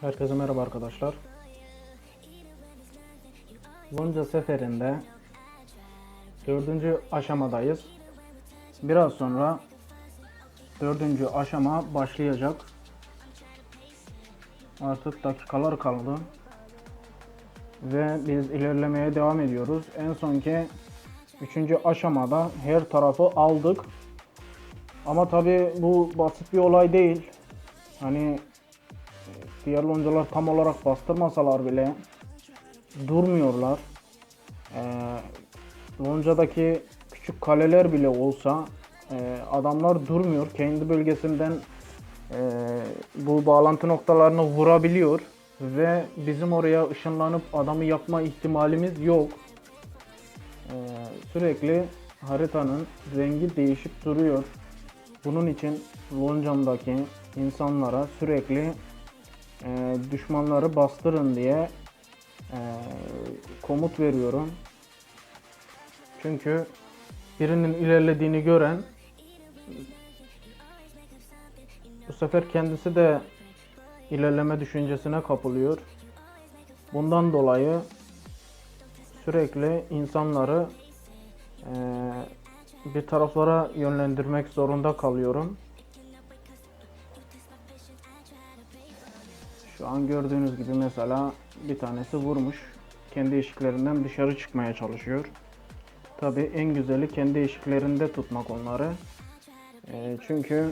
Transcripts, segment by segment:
Herkese merhaba arkadaşlar. Lonca seferinde dördüncü aşamadayız. Biraz sonra dördüncü aşama başlayacak. Artık dakikalar kaldı. Ve biz ilerlemeye devam ediyoruz. En sonki üçüncü aşamada her tarafı aldık. Ama tabi bu basit bir olay değil. Hani Diğer loncalar tam olarak bastırmasalar bile durmuyorlar. Ee, loncadaki küçük kaleler bile olsa e, adamlar durmuyor. Kendi bölgesinden e, bu bağlantı noktalarını vurabiliyor ve bizim oraya ışınlanıp adamı yakma ihtimalimiz yok. Ee, sürekli haritanın rengi değişip duruyor. Bunun için loncamdaki insanlara sürekli e, düşmanları bastırın diye e, komut veriyorum. Çünkü birinin ilerlediğini gören bu sefer kendisi de ilerleme düşüncesine kapılıyor. Bundan dolayı sürekli insanları e, bir taraflara yönlendirmek zorunda kalıyorum. Şu an gördüğünüz gibi mesela bir tanesi vurmuş. Kendi eşiklerinden dışarı çıkmaya çalışıyor. Tabi en güzeli kendi eşiklerinde tutmak onları. Ee, çünkü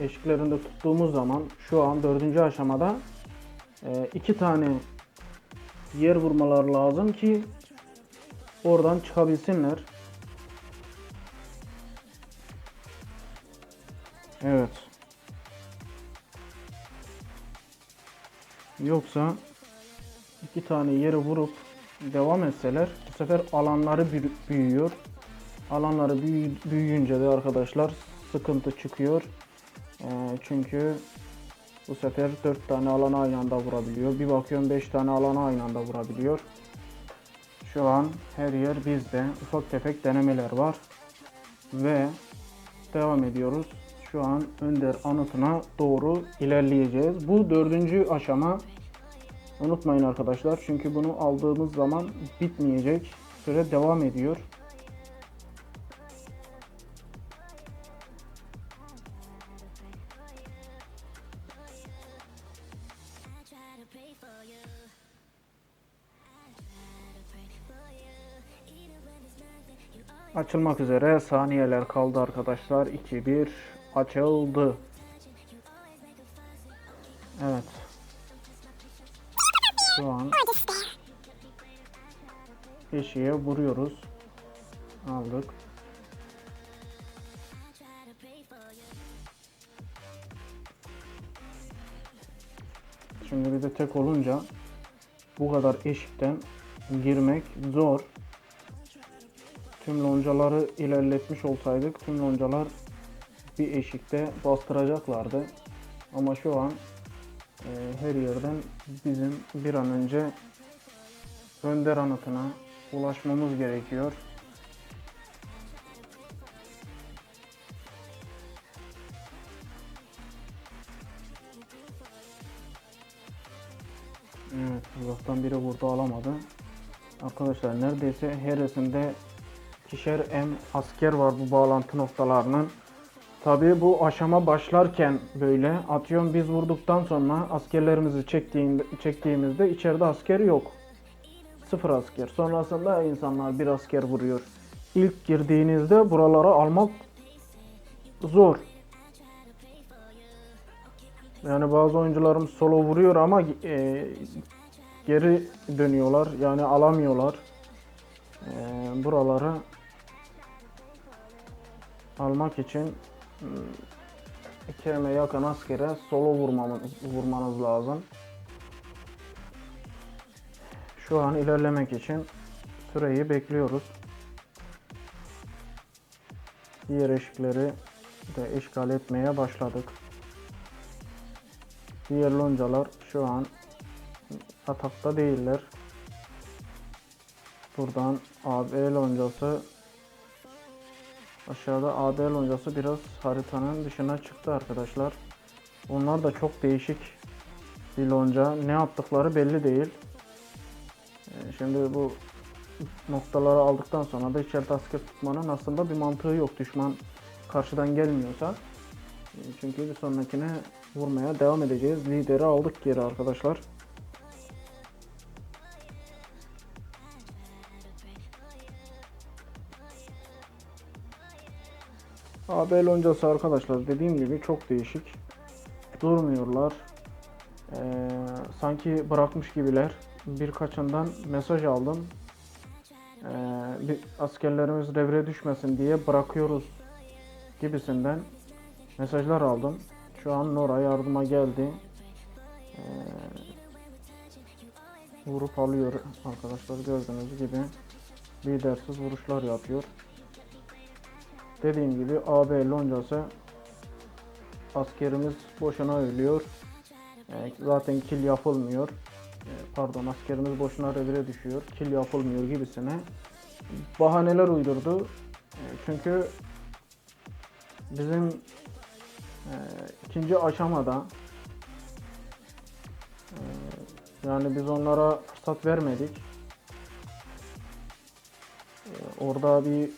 eşiklerinde tuttuğumuz zaman şu an dördüncü aşamada e, iki tane yer vurmalar lazım ki oradan çıkabilsinler. Evet. Yoksa iki tane yere vurup devam etseler bu sefer alanları büyü- büyüyor. Alanları büyü- büyüyünce de arkadaşlar sıkıntı çıkıyor. Ee, çünkü bu sefer 4 tane alana aynı anda vurabiliyor. Bir bakıyorum 5 tane alana aynı anda vurabiliyor. Şu an her yer bizde. Ufak tefek denemeler var. Ve devam ediyoruz. Şu an Önder anıtına doğru ilerleyeceğiz. Bu dördüncü aşama. Unutmayın arkadaşlar çünkü bunu aldığımız zaman bitmeyecek. Süre devam ediyor. Açılmak üzere saniyeler kaldı arkadaşlar. 2-1 açıldı. Evet. Şu an eşiğe vuruyoruz. Aldık. Şimdi bir de tek olunca bu kadar eşikten girmek zor. Tüm loncaları ilerletmiş olsaydık tüm loncalar bir eşikte bastıracaklardı. Ama şu an e, her yerden bizim bir an önce Önder anıtına ulaşmamız gerekiyor. Evet, uzaktan biri vurdu alamadı. Arkadaşlar neredeyse her resimde ikişer M asker var bu bağlantı noktalarının. Tabii bu aşama başlarken böyle atıyorum biz vurduktan sonra askerlerimizi çektiğinde, çektiğimizde içeride asker yok. Sıfır asker. Sonrasında insanlar bir asker vuruyor. İlk girdiğinizde buraları almak zor. Yani bazı oyuncularım solo vuruyor ama e, geri dönüyorlar. Yani alamıyorlar. E, buraları almak için hmm, iki eme yakın askere solo vurmamız, vurmanız lazım. Şu an ilerlemek için süreyi bekliyoruz. Diğer eşikleri de işgal etmeye başladık. Diğer loncalar şu an atakta değiller. Buradan AB loncası aşağıda AB loncası biraz haritanın dışına çıktı arkadaşlar. Onlar da çok değişik bir lonca. Ne yaptıkları belli değil. Ee, Şimdi bu noktaları aldıktan sonra da içeride asker tutmanın aslında bir mantığı yok. Düşman karşıdan gelmiyorsa. Ee, Çünkü bir sonrakine vurmaya devam edeceğiz. Lideri aldık geri arkadaşlar. AB loncası arkadaşlar dediğim gibi çok değişik. Durmuyorlar. Ee, sanki bırakmış gibiler. Birkaçından mesaj aldım. Ee, bir askerlerimiz devre düşmesin diye bırakıyoruz gibisinden mesajlar aldım. Şu an Nora yardıma geldi. Ee, vurup alıyor arkadaşlar gördüğünüz gibi lidersiz vuruşlar yapıyor. Dediğim gibi AB loncası askerimiz boşuna ölüyor. Ee, zaten kill yapılmıyor. Ee, pardon askerimiz boşuna revire düşüyor. Kill yapılmıyor gibisine bahaneler uydurdu. Ee, çünkü bizim e, ikinci aşamada e, yani biz onlara fırsat vermedik. Orada bir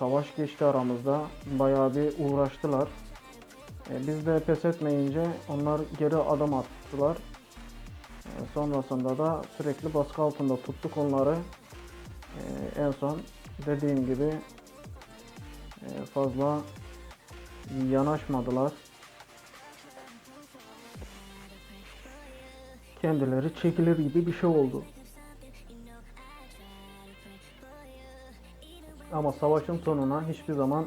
savaş geçti aramızda. Bayağı bir uğraştılar. E, biz de pes etmeyince onlar geri adım attılar. E, sonrasında da sürekli baskı altında tuttuk onları. E, en son dediğim gibi e, fazla yanaşmadılar. Kendileri çekilir gibi bir şey oldu. Ama savaşın sonuna hiçbir zaman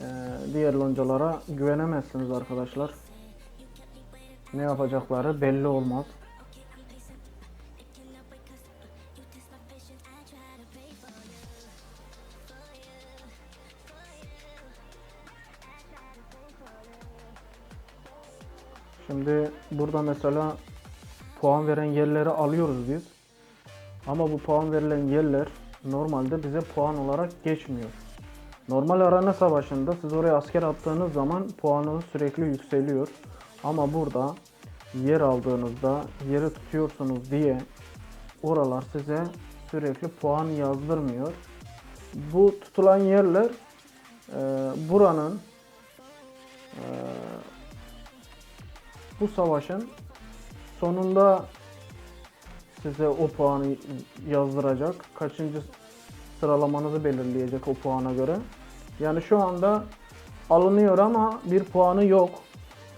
e, diğer loncalara güvenemezsiniz arkadaşlar. Ne yapacakları belli olmaz. Şimdi burada mesela puan veren yerleri alıyoruz biz. Ama bu puan verilen yerler normalde bize puan olarak geçmiyor. Normal arena savaşında siz oraya asker attığınız zaman puanınız sürekli yükseliyor. Ama burada yer aldığınızda yeri tutuyorsunuz diye oralar size sürekli puan yazdırmıyor. Bu tutulan yerler e, buranın e, bu savaşın sonunda size o puanı yazdıracak. Kaçıncı sıralamanızı belirleyecek o puana göre. Yani şu anda alınıyor ama bir puanı yok.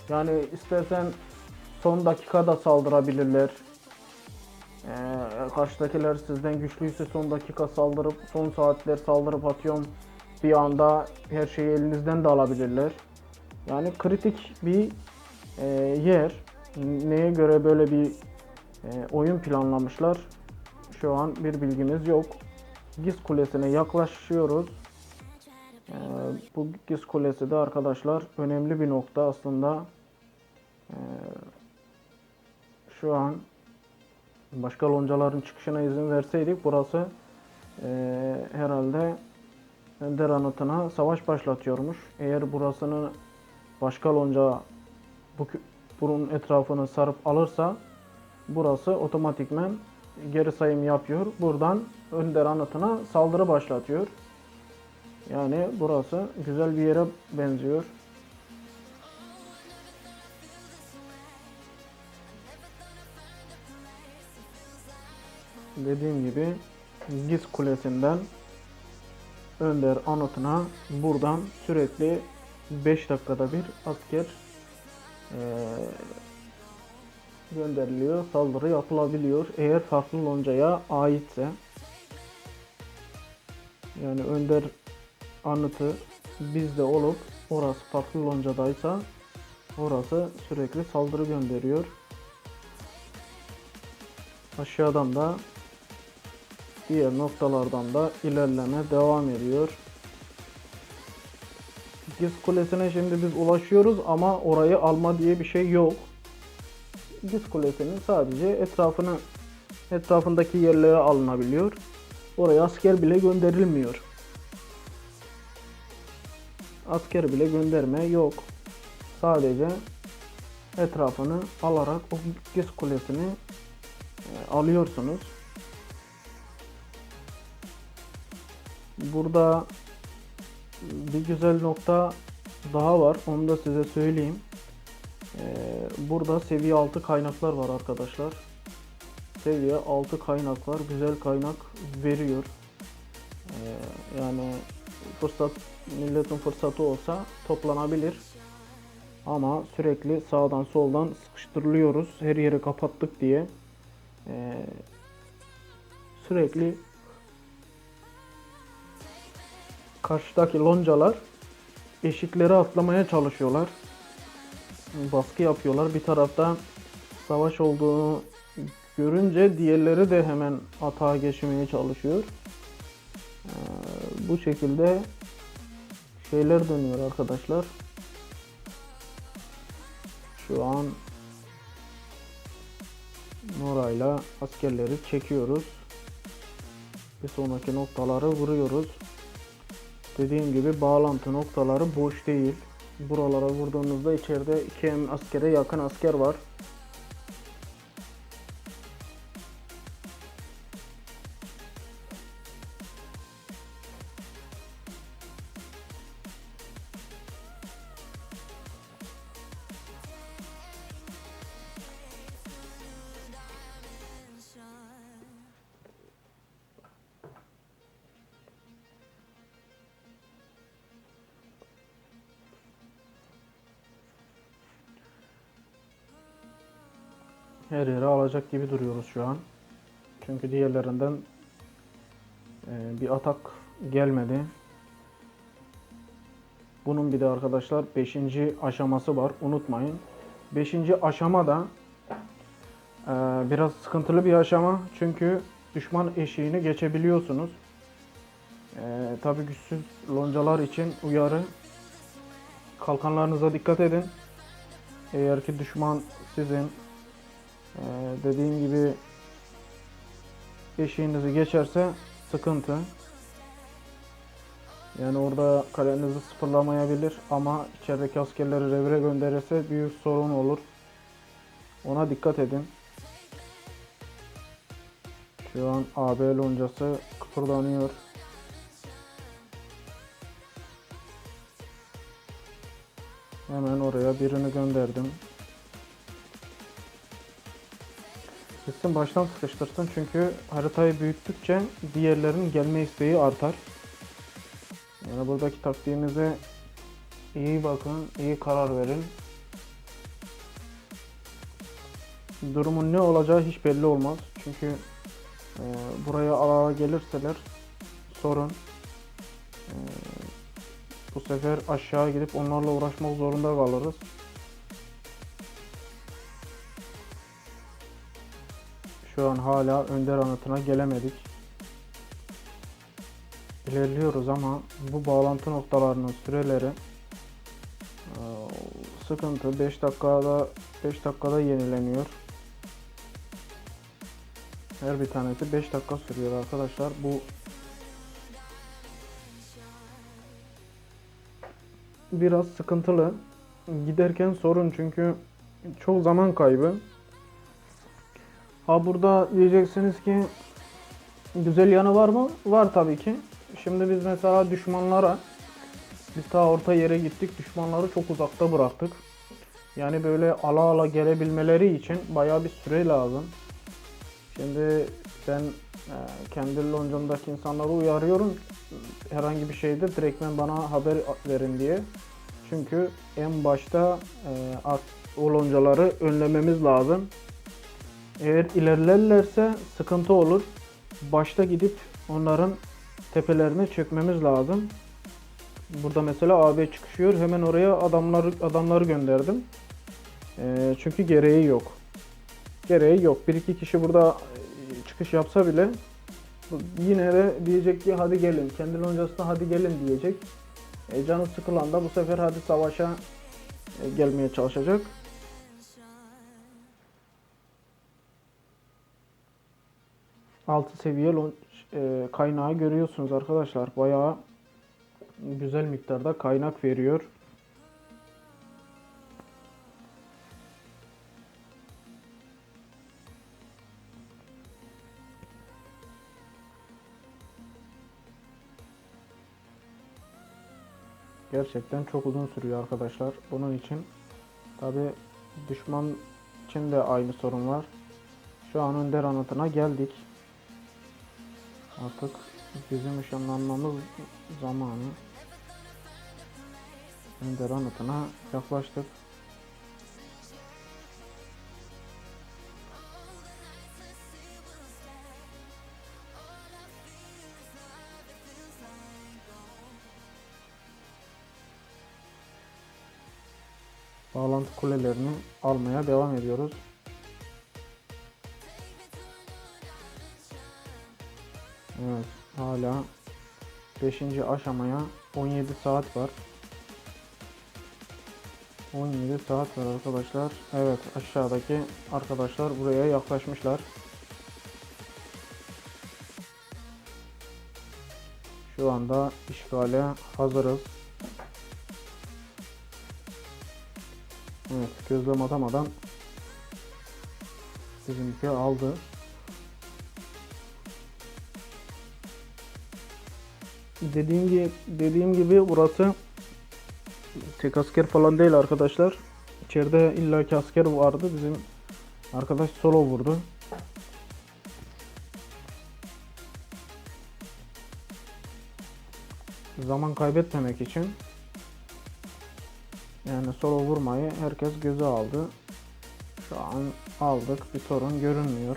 Yani istersen son dakikada saldırabilirler. Ee, karşıdakiler sizden güçlüyse son dakika saldırıp son saatler saldırıp atıyorum bir anda her şeyi elinizden de alabilirler. Yani kritik bir e, yer. Neye göre böyle bir e, oyun planlamışlar? Şu an bir bilgimiz yok. Giz Kulesi'ne yaklaşıyoruz. E, bu Giz Kulesi de arkadaşlar önemli bir nokta aslında. E, şu an başka loncaların çıkışına izin verseydik burası herhalde Ender anıtına savaş başlatıyormuş. Eğer burasını başka lonca bu bunun etrafını sarıp alırsa burası otomatikmen geri sayım yapıyor. Buradan Önder anıtına saldırı başlatıyor. Yani burası güzel bir yere benziyor. Dediğim gibi Giz Kulesi'nden Önder anıtına buradan sürekli 5 dakikada bir asker eee, gönderiliyor, saldırı yapılabiliyor. Eğer farklı loncaya aitse yani Önder anıtı bizde olup orası farklı loncadaysa orası sürekli saldırı gönderiyor. Aşağıdan da diğer noktalardan da ilerleme devam ediyor. Giz Kulesi'ne şimdi biz ulaşıyoruz ama orayı alma diye bir şey yok. Giz Kulesi'nin sadece etrafını etrafındaki yerlere alınabiliyor. Oraya asker bile gönderilmiyor. Asker bile gönderme yok. sadece etrafını alarak o Giz Kulesi'ni e, alıyorsunuz. Burada bir güzel nokta daha var. Onu da size söyleyeyim. Burada seviye 6 kaynaklar var arkadaşlar. Seviye 6 kaynak var. Güzel kaynak veriyor. Ee, yani fırsat milletin fırsatı olsa toplanabilir. Ama sürekli sağdan soldan sıkıştırılıyoruz. Her yeri kapattık diye. Ee, sürekli karşıdaki loncalar eşikleri atlamaya çalışıyorlar. Baskı yapıyorlar. Bir tarafta savaş olduğunu görünce diğerleri de hemen atağa geçmeye çalışıyor. Ee, bu şekilde şeyler dönüyor arkadaşlar. Şu an Nora'yla askerleri çekiyoruz. Bir sonraki noktaları vuruyoruz. Dediğim gibi bağlantı noktaları boş değil. Buralara vurduğunuzda içeride 2 askere yakın asker var. Her yere alacak gibi duruyoruz şu an. Çünkü diğerlerinden e, bir atak gelmedi. Bunun bir de arkadaşlar 5. aşaması var. Unutmayın. 5. aşama da e, biraz sıkıntılı bir aşama. Çünkü düşman eşiğini geçebiliyorsunuz. E, Tabi güçsüz loncalar için uyarı. Kalkanlarınıza dikkat edin. Eğer ki düşman sizin ee, dediğim gibi eşiğinizi geçerse sıkıntı. Yani orada kalenizi sıfırlamayabilir ama içerideki askerleri revire gönderirse büyük sorun olur. Ona dikkat edin. Şu an AB loncası kıpırdanıyor. Hemen oraya birini gönderdim. Gitsin baştan sıkıştırsın çünkü haritayı büyüttükçe diğerlerinin gelme isteği artar. Yani buradaki taktiğimize iyi bakın, iyi karar verin. Durumun ne olacağı hiç belli olmaz. Çünkü e, buraya alana gelirseler sorun. E, bu sefer aşağı gidip onlarla uğraşmak zorunda kalırız. Şu an hala Önder anıtına gelemedik. İlerliyoruz ama bu bağlantı noktalarının süreleri sıkıntı 5 dakikada 5 dakikada yenileniyor. Her bir tanesi 5 dakika sürüyor arkadaşlar. Bu biraz sıkıntılı. Giderken sorun çünkü çok zaman kaybı. Ha burada diyeceksiniz ki güzel yanı var mı? Var tabii ki. Şimdi biz mesela düşmanlara biz ta orta yere gittik. Düşmanları çok uzakta bıraktık. Yani böyle ala ala gelebilmeleri için bayağı bir süre lazım. Şimdi ben e, kendi loncamdaki insanları uyarıyorum. Herhangi bir şeyde direktmen bana haber verin diye. Çünkü en başta e, o loncaları önlememiz lazım. Eğer ilerlerlerse sıkıntı olur. Başta gidip onların tepelerine çökmemiz lazım. Burada mesela AB çıkışıyor. Hemen oraya adamları adamları gönderdim. E, çünkü gereği yok. Gereği yok. Bir iki kişi burada e, çıkış yapsa bile yine de diyecek ki hadi gelin. Kendi loncasına hadi gelin diyecek. E, canı sıkılan da bu sefer hadi savaşa e, gelmeye çalışacak. 6 seviye e, kaynağı görüyorsunuz arkadaşlar. Bayağı güzel miktarda kaynak veriyor. Gerçekten çok uzun sürüyor arkadaşlar. Bunun için tabi düşman için de aynı sorun var. Şu an Önder Anıtı'na geldik. Artık bizim ışınlanmamız zamanı. Önder anıtına yaklaştık. Bağlantı kulelerini almaya devam ediyoruz. Evet, hala 5. aşamaya 17 saat var. 17 saat var arkadaşlar. Evet, aşağıdaki arkadaşlar buraya yaklaşmışlar. Şu anda işgale hazırız. Evet, gözlem atamadan bizimki aldı. Dediğim gibi, dediğim gibi burası tek asker falan değil arkadaşlar. İçeride illaki asker vardı. Bizim arkadaş solo vurdu. Zaman kaybetmemek için yani solo vurmayı herkes göze aldı. Şu an aldık. Bir sorun görünmüyor.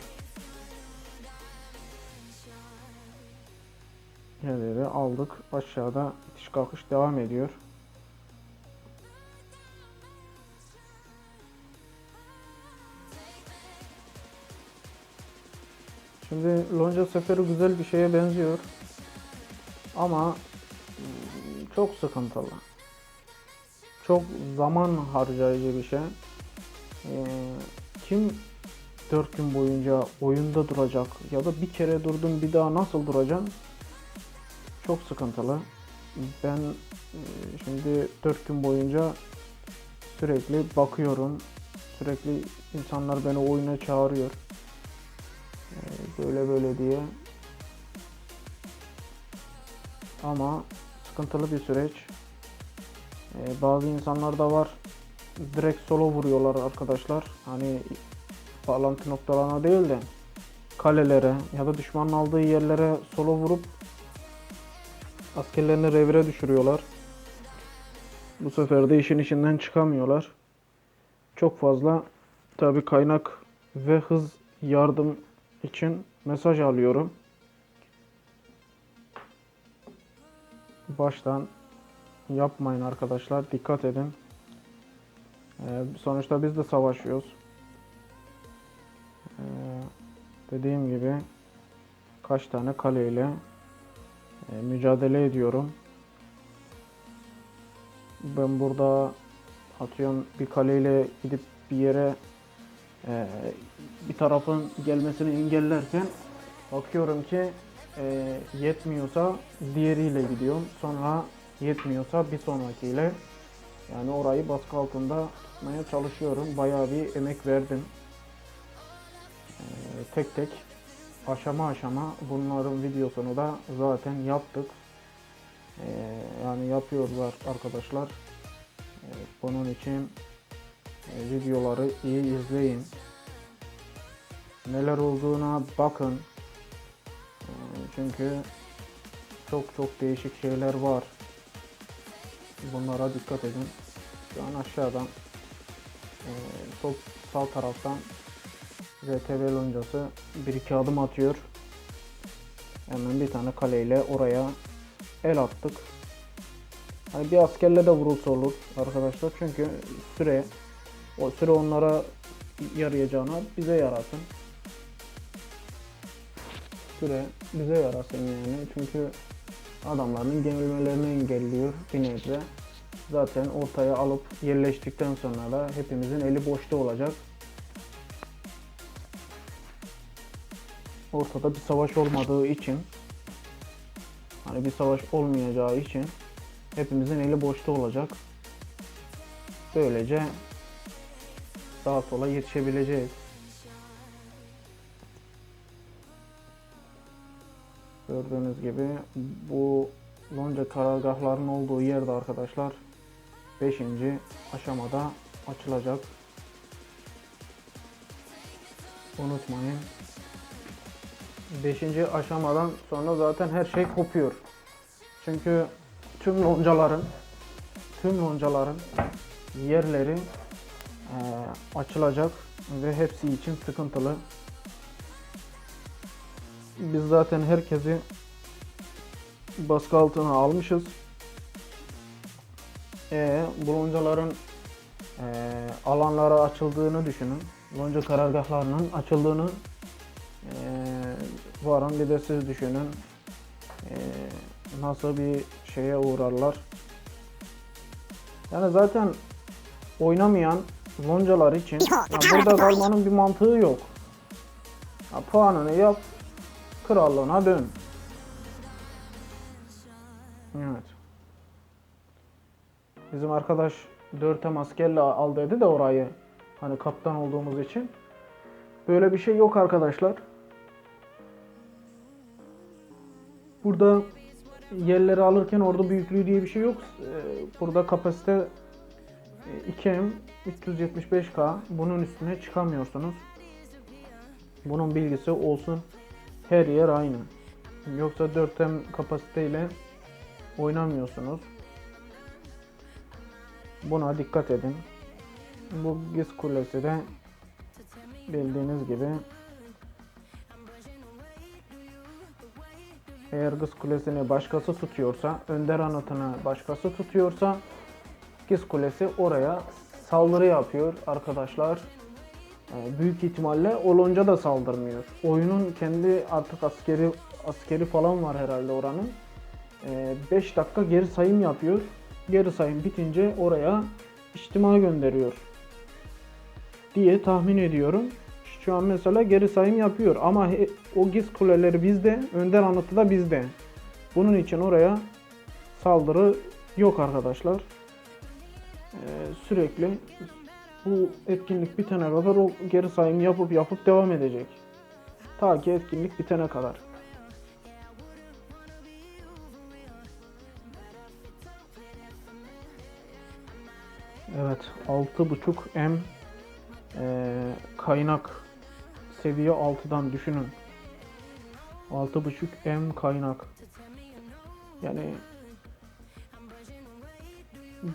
Yerleri aldık. Aşağıda itiş kalkış devam ediyor. Şimdi lonca seferi güzel bir şeye benziyor. Ama mm, çok sıkıntılı. Çok zaman harcayıcı bir şey. Ee, kim 4 gün boyunca oyunda duracak ya da bir kere durdun bir daha nasıl duracaksın? Çok sıkıntılı. Ben e, şimdi 4 gün boyunca sürekli bakıyorum. Sürekli insanlar beni oyuna çağırıyor. Ee, Böyle böyle diye. Ama sıkıntılı bir süreç. Ee, bazı insanlar da var. Direkt solo vuruyorlar arkadaşlar. Hani bağlantı noktalarına değil de kalelere ya da düşmanın aldığı yerlere solo vurup askerlerini revire düşürüyorlar. Bu sefer de işin içinden çıkamıyorlar. Çok fazla tabi kaynak ve hız yardım için mesaj alıyorum. Baştan yapmayın arkadaşlar. Dikkat edin. Ee, sonuçta biz de savaşıyoruz. Ee, dediğim gibi kaç tane kaleyle mücadele ediyorum. Ben burada atıyorum bir kaleyle gidip bir yere e, bir tarafın gelmesini engellerken bakıyorum ki e, yetmiyorsa diğeriyle gidiyorum. Sonra yetmiyorsa bir sonrakiyle yani orayı baskı altında tutmaya çalışıyorum. Bayağı bir emek verdim. E, tek tek aşama aşama bunların videosunu da zaten yaptık. E, yani yapıyorlar arkadaşlar. E, bunun için e, videoları iyi izleyin. Neler olduğuna bakın. E, çünkü çok çok değişik şeyler var. Bunlara dikkat edin. Şu an aşağıdan e, sol sağ taraftan RTV loncası bir iki adım atıyor. Hemen bir tane kaleyle oraya el attık. Hani bir askerle de vurulsa olur arkadaşlar. Çünkü süre o süre onlara yarayacağına bize yarasın. Süre bize yarasın yani. Çünkü adamların gemilmelerini engelliyor bir. Zaten ortaya alıp yerleştikten sonra da hepimizin eli boşta olacak. Ortada bir savaş olmadığı için hani bir savaş olmayacağı için hepimizin eli boşta olacak. Böylece sağa sola yetişebileceğiz. Gördüğünüz gibi bu lonca karargahların olduğu yerde arkadaşlar 5. aşamada açılacak. Unutmayın. 5. aşamadan sonra zaten her şey kopuyor. Çünkü tüm loncaların tüm loncaların yerleri eee, açılacak ve hepsi için sıkıntılı. Biz zaten herkesi baskı altına almışız. E, bu loncaların e, alanlara açıldığını düşünün. Lonca karargahlarının açıldığını e, varın bir de siz düşünün. E, nasıl bir şeye uğrarlar. Yani zaten oynamayan loncalar için ya burada kalmanın bir mantığı yok. Ya puanını yap, krallığına dön. Evet. Bizim arkadaş 4'e maskerle al dedi de orayı. Hani kaptan olduğumuz için. Böyle bir şey yok arkadaşlar. Burada yerleri alırken orada büyüklüğü diye bir şey yok. Ee, Burada kapasite e, 2M 375K. Bunun üstüne çıkamıyorsunuz. Bunun bilgisi olsun. Her yer aynı. Yoksa 4M kapasiteyle oynamıyorsunuz. Buna dikkat edin. Bu Giz Kulesi de bildiğiniz gibi eğer Giz Kulesi'ni başkası tutuyorsa, Önder Anıtı'nı başkası tutuyorsa Giz Kulesi oraya saldırı yapıyor arkadaşlar. Ee, Büyük ihtimalle Olonca da saldırmıyor. Oyunun kendi artık askeri askeri falan var herhalde oranın. 5 dakika geri sayım yapıyor. Geri sayım bitince oraya içtima gönderiyor diye tahmin ediyorum. Şu an mesela geri sayım yapıyor ama o giz kuleleri bizde, önder anıtı da bizde. Bunun için oraya saldırı yok arkadaşlar. Ee, sürekli bu etkinlik bitene kadar o geri sayım yapıp yapıp devam edecek. Ta ki etkinlik bitene kadar. Evet 6.5 M eee, kaynak seviye 6'dan düşünün. 6.5 M kaynak. Yani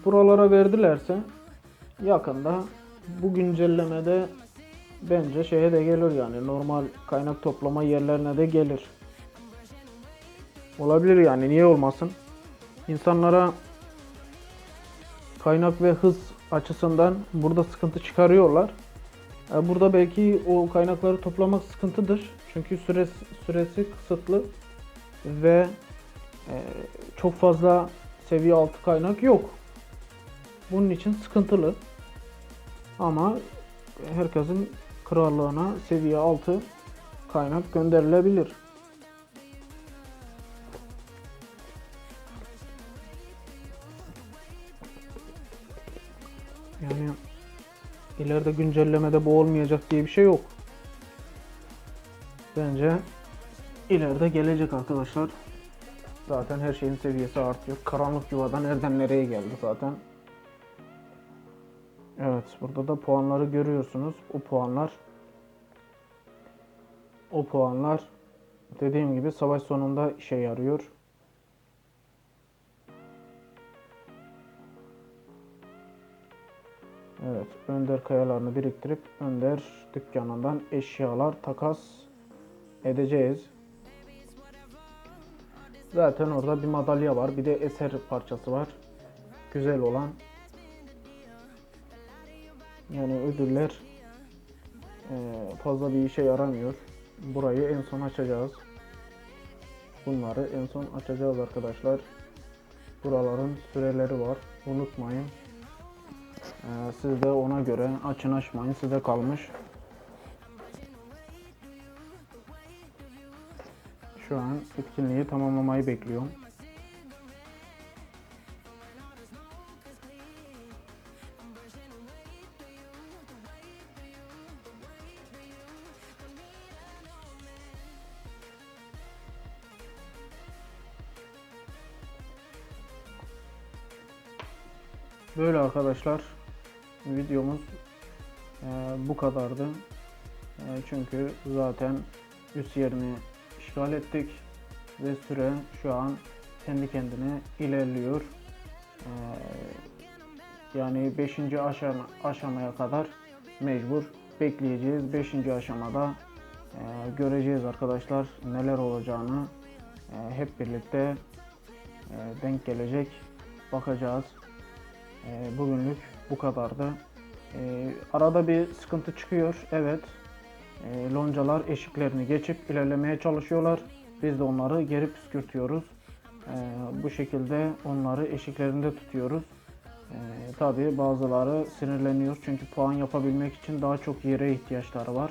buralara verdilerse yakında bu güncellemede bence şeye de gelir yani normal kaynak toplama yerlerine de gelir. Olabilir yani niye olmasın? İnsanlara kaynak ve hız açısından burada sıkıntı çıkarıyorlar. E, Burada belki o kaynakları toplamak sıkıntıdır. Çünkü süresi, süresi kısıtlı ve e, çok fazla seviye altı kaynak yok. Bunun için sıkıntılı. Ama herkesin krallığına seviye altı kaynak gönderilebilir. Yani ileride güncellemede bu olmayacak diye bir şey yok. Bence ileride gelecek arkadaşlar. Zaten her şeyin seviyesi artıyor. Karanlık yuvadan nereden nereye geldi zaten. Evet burada da puanları görüyorsunuz. O puanlar o puanlar dediğim gibi savaş sonunda işe yarıyor. Evet, Önder kayalarını biriktirip Önder dükkanından eşyalar takas edeceğiz. Zaten orada bir madalya var, bir de eser parçası var. Güzel olan. Yani ödüller eee, fazla bir işe yaramıyor. Burayı en son açacağız. Bunları en son açacağız arkadaşlar. Buraların süreleri var. Unutmayın. Ee, siz de ona göre açın açmayın size kalmış. Şu an etkinliği tamamlamayı bekliyorum. Böyle arkadaşlar videomuz e, bu kadardı. E, çünkü zaten üst yerini işgal ettik ve süre şu an kendi kendine ilerliyor. E, yani 5. aşama, aşamaya kadar mecbur bekleyeceğiz. 5. aşamada e, göreceğiz arkadaşlar neler olacağını e, hep birlikte e, denk gelecek bakacağız. E, bugünlük bu kadardı. E, arada bir sıkıntı çıkıyor. Evet. E, loncalar eşiklerini geçip ilerlemeye çalışıyorlar. Biz de onları geri püskürtüyoruz. E, bu şekilde onları eşiklerinde tutuyoruz. E, tabii bazıları sinirleniyor çünkü puan yapabilmek için daha çok yere ihtiyaçları var.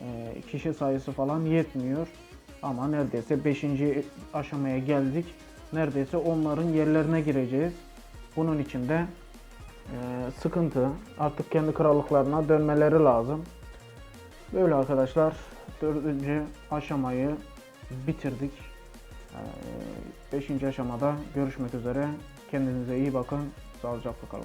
E, kişi sayısı falan yetmiyor. Ama neredeyse 5. aşamaya geldik. Neredeyse onların yerlerine gireceğiz. Bunun için de e, sıkıntı. Artık kendi krallıklarına dönmeleri lazım. Böyle arkadaşlar dördüncü aşamayı bitirdik. 5. aşamada görüşmek üzere. Kendinize iyi bakın. Sağlıcakla kalın.